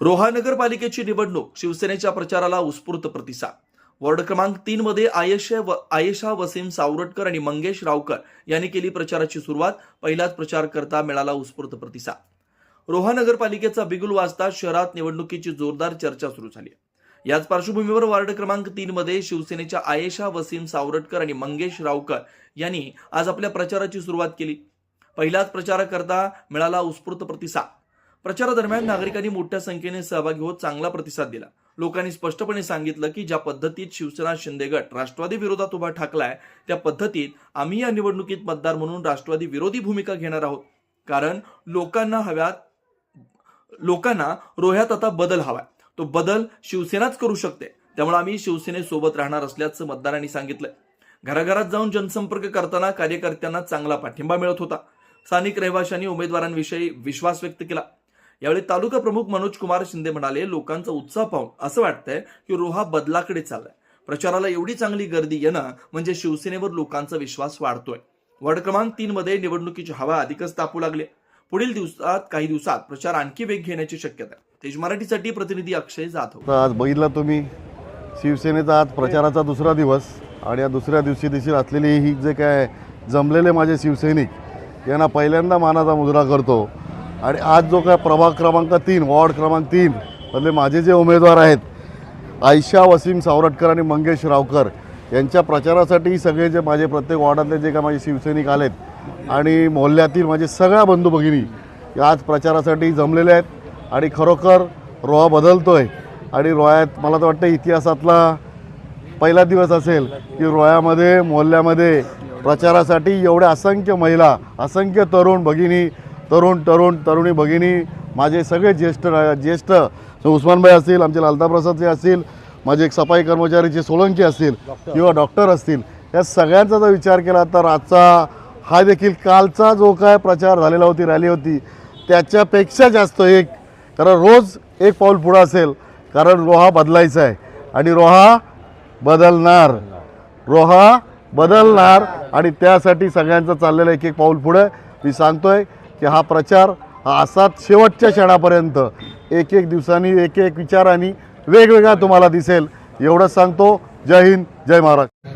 रोहा नगरपालिकेची निवडणूक शिवसेनेच्या प्रचाराला उत्स्फूर्त प्रतिसाद. वॉर्ड क्रमांक तीन मध्ये आयशा व आयशा वसीम सावरटकर आणि मंगेश रावकर यांनी केली प्रचाराची सुरुवात. पहिलाच प्रचार करता मिळाला उत्स्फूर्त प्रतिसाद. रोहा नगरपालिकेचा बिगुल वाजता शहरात निवडणुकीची जोरदार चर्चा सुरू झाली याच पार्श्वभूमीवर वार्ड क्रमांक तीन मध्ये शिवसेनेच्या आयशा वसीम सावरटकर आणि मंगेश रावकर यांनी आज आपल्या प्रचाराची सुरुवात केली. पहिलाच प्रचार करता मिळाला उत्स्फूर्त प्रतिसाद. प्रचारादरम्यान नागरिकांनी मोठ्या संख्येने सहभागी होत चांगला प्रतिसाद दिला. लोकांनी स्पष्टपणे सांगितलं की ज्या पद्धतीत शिवसेना शिंदे गट राष्ट्रवादी विरोधात उभा ठाकलाय त्या पद्धतीत आम्ही या निवडणुकीत मतदार म्हणून राष्ट्रवादी विरोधी भूमिका घेणार आहोत. कारण लोकांना हव्यात लोकांना रोह्यात आता बदल हवाय. तो बदल शिवसेनाच करू शकते. त्यामुळे आम्ही शिवसेनेसोबत राहणार असल्याचं मतदारांनी सांगितलंय. घराघरात जाऊन जनसंपर्क करताना कार्यकर्त्यांना चांगला पाठिंबा मिळत होता. स्थानिक रहिवाशांनी उमेदवारांविषयी विश्वास व्यक्त केला. यावेळी तालुका प्रमुख मनोज कुमार शिंदे म्हणाले लोकांचा उत्साह पाहून असं वाटतंय की रोहा बदलाकडे चाललाय. प्रचाराला एवढी चांगली गर्दी येणं म्हणजे शिवसेनेवर लोकांचा विश्वास वाढतोय. वॉर्ड क्रमांक तीन मध्ये निवडणुकीची हवा अधिकच तापू लागली. पुढील दिवसात काही दिवसात प्रचार आणखी वेग घेण्याची शक्यता आहे. तेज मराठीसाठी प्रतिनिधी अक्षय जाधव. आज बघितला तुम्ही शिवसेनेचा आज प्रचाराचा दुसरा दिवस आणि या दुसऱ्या दिवशी देखील असलेली ही जे काय जमलेले माझे शिवसैनिक यांना पहिल्यांदा मानाचा मुजरा करतो. आणि आज जो काय प्रभाग क्रमांक तीन वॉर्ड क्रमांक तीन मधले माझे जे उमेदवार आहेत आयशा वसीम सावरटकर आणि मंगेश रावकर यांच्या प्रचारासाठी सगळे जे माझे प्रत्येक वॉर्डातले जे काय माझे शिवसैनिक आलेत आणि मोहल्ल्यातील माझे सगळ्या बंधू भगिनी या आज प्रचारासाठी जमलेले आहेत आणि खरोखर रोहा आहे आणि रोयात मला तर वाटतं इतिहासातला पहिला दिवस असेल की रोयामध्ये मोहल्ल्यामध्ये प्रचारासाठी एवढ्या असंख्य महिला असंख्य तरुण भगिनी तरुण तरुण तरुणी भगिनी माझे सगळे ज्येष्ठ ज्येष्ठ उस्मानभाई असतील आमचे लालताप्रसादचे असतील माझे एक सफाई कर्मचारीचे सोलंकी असतील किंवा डॉक्टर असतील या सगळ्यांचा जर विचार केला तर आजचा हा देखील कालचा जो काय प्रचार झालेला होती रॅली होती त्याच्यापेक्षा जास्त एक कारण रोज एक पाऊल पुढं असेल कारण रोहा बदलायचा आहे. आणि रोहा बदलणार. रोहा बदलणार. आणि त्यासाठी सगळ्यांचं चाललेलं एक एक पाऊल पुढं मी सांगतोय. की हा प्रचार हा असाच शेवटच्या क्षणापर्यंत एक एक दिवसांनी एक एक विचारांनी वेगवेगळा तुम्हाला दिसेल. एवढंच सांगतो. जय हिंद जय महाराष्ट्र.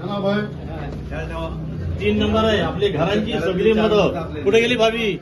तीन नंबर आहे. आपली घरांची सगळी मदत. कुठे गेली भाभी?